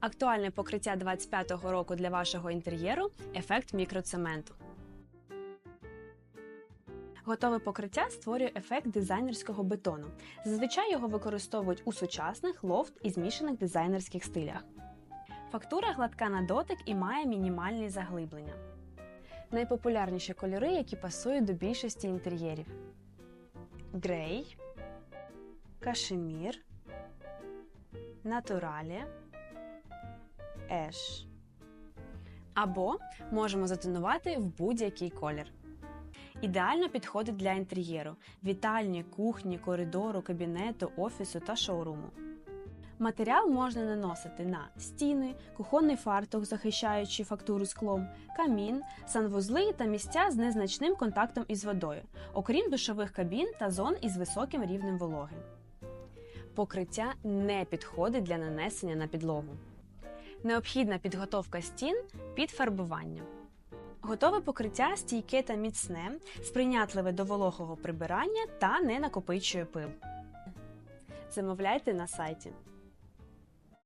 Актуальне покриття 25-го року для вашого інтер'єру ефект мікроцементу. Готове покриття створює ефект дизайнерського бетону. Зазвичай його використовують у сучасних лофт і змішаних дизайнерських стилях. Фактура гладка на дотик і має мінімальні заглиблення. Найпопулярніші кольори, які пасують до більшості інтер'єрів: грей, кашемір, натуралі, еш. Або можемо затонувати в будь-який колір. Ідеально підходить для інтер'єру, вітальні, кухні, коридору, кабінету, офісу та шоуруму. Матеріал можна наносити на стіни, кухонний фартух, захищаючи фактуру склом, камін, санвузли та місця з незначним контактом із водою, окрім душових кабін та зон із високим рівнем вологи. Покриття не підходить для нанесення на підлогу. Необхідна підготовка стін під фарбування. Готове покриття стійке та міцне, сприйнятливе до вологого прибирання та не накопичує пил. Замовляйте на сайті.